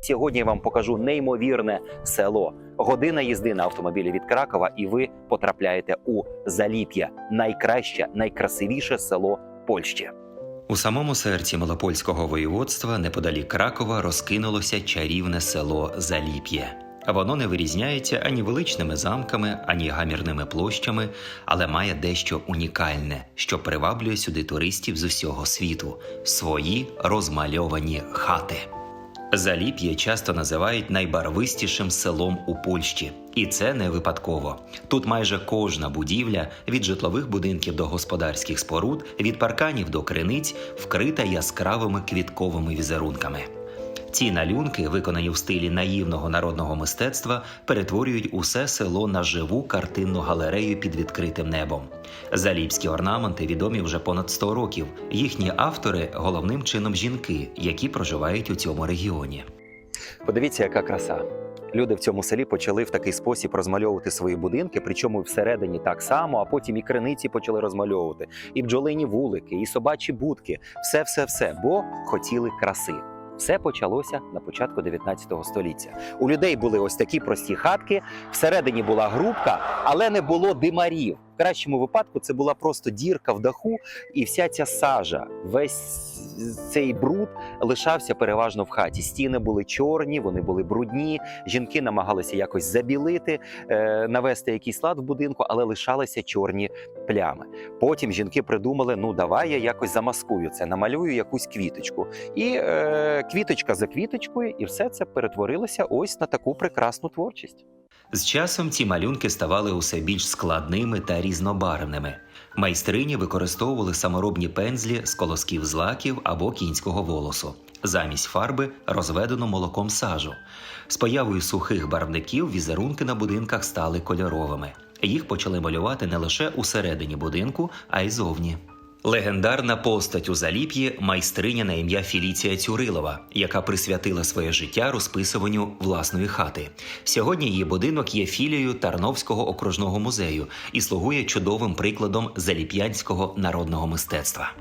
Сьогодні я вам покажу неймовірне село. Година їзди на автомобілі від Кракова, і ви потрапляєте у Заліп'я, найкраще, найкрасивіше село Польщі. У самому серці Малопольського воєводства неподалік Кракова розкинулося чарівне село Заліп'є. Воно не вирізняється ані величними замками, ані гамірними площами, але має дещо унікальне, що приваблює сюди туристів з усього світу свої розмальовані хати. Заліп'є часто називають найбарвистішим селом у Польщі, і це не випадково. Тут майже кожна будівля від житлових будинків до господарських споруд, від парканів до криниць, вкрита яскравими квітковими візерунками. Ці налюнки, виконані в стилі наївного народного мистецтва, перетворюють усе село на живу картинну галерею під відкритим небом. Заліпські орнаменти відомі вже понад 100 років. Їхні автори головним чином жінки, які проживають у цьому регіоні. Подивіться, яка краса. Люди в цьому селі почали в такий спосіб розмальовувати свої будинки, причому всередині так само, а потім і криниці почали розмальовувати, і бджолині вулики, і собачі будки, все, все, все, бо хотіли краси. Все почалося на початку 19 століття. У людей були ось такі прості хатки. Всередині була грубка, але не було димарів. В кращому випадку це була просто дірка в даху, і вся ця сажа, весь цей бруд лишався переважно в хаті. Стіни були чорні, вони були брудні. Жінки намагалися якось забілити, е, навести якийсь лад в будинку, але лишалися чорні плями. Потім жінки придумали: ну давай я якось замаскую це, намалюю якусь квіточку. І е, квіточка за квіточкою, і все це перетворилося ось на таку прекрасну творчість. З часом ці малюнки ставали усе більш складними та різнобарвними. Майстрині використовували саморобні пензлі з колосків злаків або кінського волосу. Замість фарби розведено молоком сажу. З появою сухих барвників візерунки на будинках стали кольоровими. Їх почали малювати не лише усередині будинку, а й зовні. Легендарна постать у заліп'ї майстриня на ім'я Філіція Цюрилова, яка присвятила своє життя розписуванню власної хати. Сьогодні її будинок є філією Тарновського окружного музею і слугує чудовим прикладом заліп'янського народного мистецтва.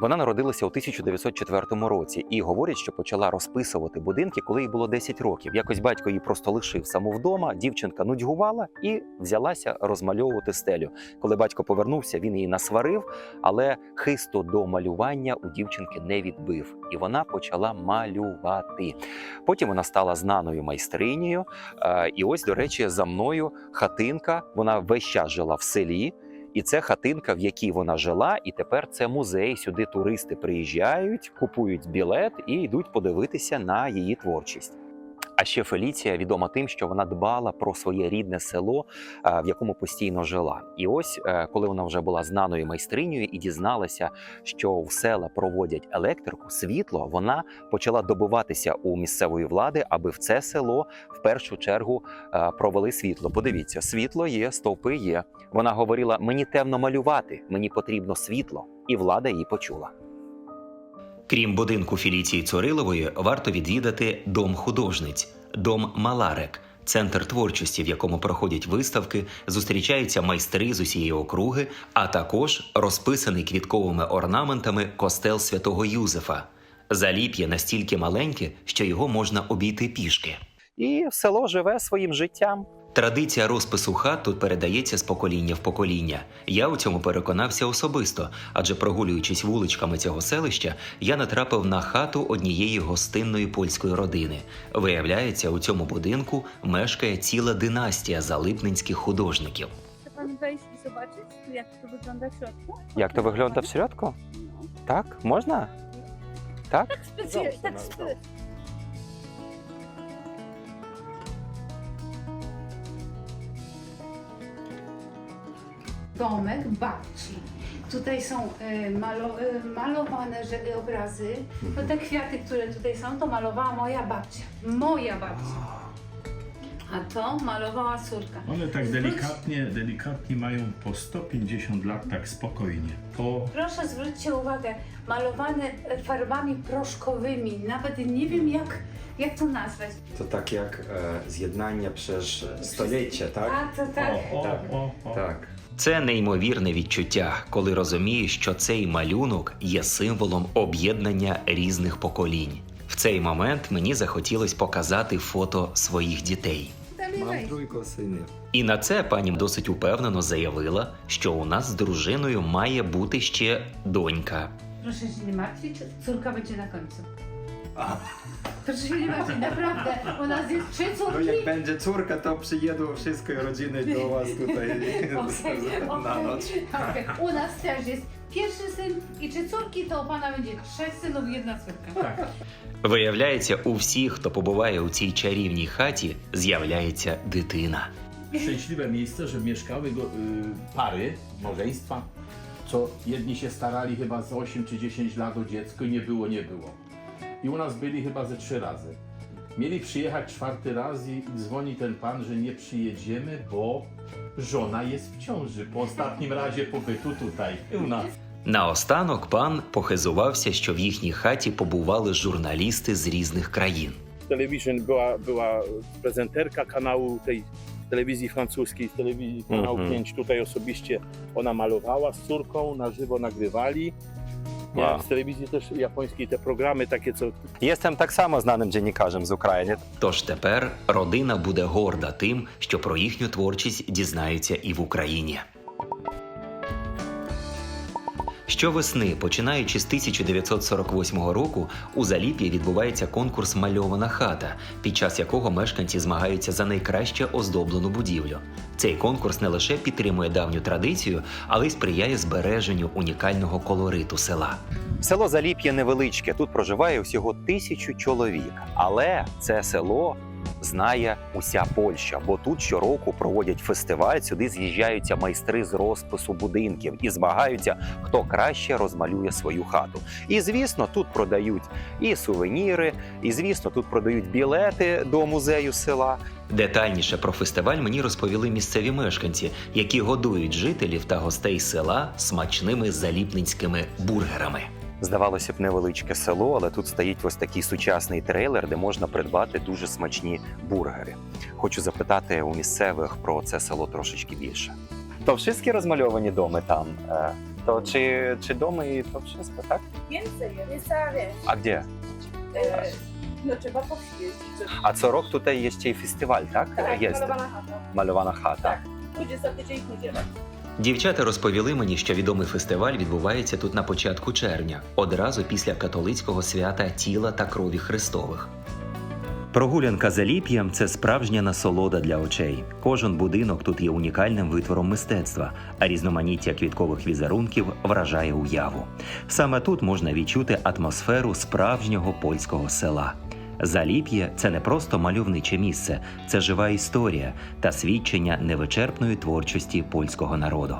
Вона народилася у 1904 році і говорять, що почала розписувати будинки, коли їй було 10 років. Якось батько її просто лишив саму вдома. Дівчинка нудьгувала і взялася розмальовувати стелю. Коли батько повернувся, він її насварив, але хисту до малювання у дівчинки не відбив, і вона почала малювати. Потім вона стала знаною майстринею. Е, І ось, до речі, за мною хатинка. Вона весь час жила в селі. І це хатинка, в якій вона жила, і тепер це музей. Сюди туристи приїжджають, купують білет і йдуть подивитися на її творчість. А ще Феліція відома тим, що вона дбала про своє рідне село, е, в якому постійно жила. І ось е, коли вона вже була знаною майстринею і дізналася, що в села проводять електрику, світло, вона почала добиватися у місцевої влади, аби в це село в першу чергу е, провели світло. Подивіться, світло є, стовпи є. Вона говорила: мені темно малювати, мені потрібно світло, і влада її почула. Крім будинку Філіції Цурилової, варто відвідати дом художниць, дом Маларек, центр творчості, в якому проходять виставки, зустрічаються майстри з усієї округи, а також розписаний квітковими орнаментами костел святого Юзефа. Заліп'є настільки маленьке, що його можна обійти пішки. І село живе своїм життям. Традиція розпису хат тут передається з покоління в покоління. Я у цьому переконався особисто, адже прогулюючись вуличками цього селища, я натрапив на хату однієї гостинної польської родини. Виявляється, у цьому будинку мешкає ціла династія залипненських художників. Pan wejść i zobaczyć, jak to wygląda w środku? Як то виглядає в середку? No. Так, можна? Так? Tak specjalnie, tak spe... domek babci. Tutaj są y, malo, y, malowane że, obrazy. No te kwiaty, które tutaj są, to malowała moja babcia. Moja babcia. A to malowała córka. One tak Zwróć- delikatnie, delikatnie mają po 150 lat tak spokojnie. Po Proszę zwróćcie uwagę, malowane farbami proszkowymi. Nawet nie wiem jak, jak to nazwać. To tak jak e, zjednanie przez e, tak? A to tak. o, o, o, o. Tak. Це неймовірне відчуття, коли розумієш, що цей малюнок є символом об'єднання різних поколінь. В цей момент мені захотілося показати фото своїх дітей. Tam Mam jest. І на це пані досить упевнено заявила, що у нас з дружиною має бути ще донька. Się nie martwić, córka będzie na końcu. Proszę się nie martwić, naprawdę. U nas jest trzy No córki. jak będzie córka, to przyjedą wszystkie rodziny do was tutaj Okej, na okej, noc. okej. U nas też jest pierwszy syn i trzy córki, to u pana będzie trzech synów i jedna córka. Wиявляється, у всіх, хто побуває у цій чарівній хаті, з'являється дитина. szczęśliwe miejsce, że mieszkały go, y, pary, małżeństwa, co jedni się starali chyba z 8 czy 10 lat o dziecko i nie było, nie było. I u nas byli chyba ze trzy razy. Mieli przyjechać czwarty raz i dzwoni ten pan, że nie przyjedziemy, bo żona jest w ciąży po ostatnim razie pobytu tutaj u nas. Наостанок пан похизувався, що в їхній хаті побували журналісти з різних країн. Television była, była prezenterka kanału tej telewizji francuskiej, z telewizji kanału Mhm. 5 tutaj osobiście ona malowała z córką, na żywo nagrywali. Nie, Wow. Z telewizji też japońskiej te programy takie, co Jestem так само знаним dziennikarzem з України. Тож тепер родина буде горда тим, що про їхню творчість дізнаються і в Україні. Щовесни, починаючи з 1948 року, у Заліп'ї відбувається конкурс Мальована хата, під час якого мешканці змагаються за найкраще оздоблену будівлю. Цей конкурс не лише підтримує давню традицію, але й сприяє збереженню унікального колориту села. Село Заліп'є невеличке. Тут проживає всього тисячу чоловік. Але це село знає уся Польща, бо тут щороку проводять фестиваль. Сюди з'їжджаються майстри з розпису будинків і змагаються, хто краще розмалює свою хату. І звісно, тут продають і сувеніри, і звісно, тут продають білети до музею села. Детальніше про фестиваль мені розповіли місцеві мешканці, які годують жителів та гостей села смачними заліпницькими бургерами. Здавалося б, невеличке село, але тут стоїть ось такий сучасний трейлер, де можна придбати дуже смачні бургери. Хочу запитати у місцевих про це село трошечки більше. То всі розмальовані доми там. Е, То чи, чи доми, то wszystko, так? А де? E, no. А co rok tutaj jest ще й фестиваль, так? Є chata. мальована хата. Так. Tydzień w niedzielę. Дівчата розповіли мені, що відомий фестиваль відбувається тут на початку червня, одразу після католицького свята тіла та крові Христових. Прогулянка за ліп'ям це справжня насолода для очей. Кожен будинок тут є унікальним витвором мистецтва, а різноманіття квіткових візерунків вражає уяву. Саме тут можна відчути атмосферу справжнього польського села. Заліп'є це не просто мальовниче місце, це жива історія та свідчення невичерпної творчості польського народу.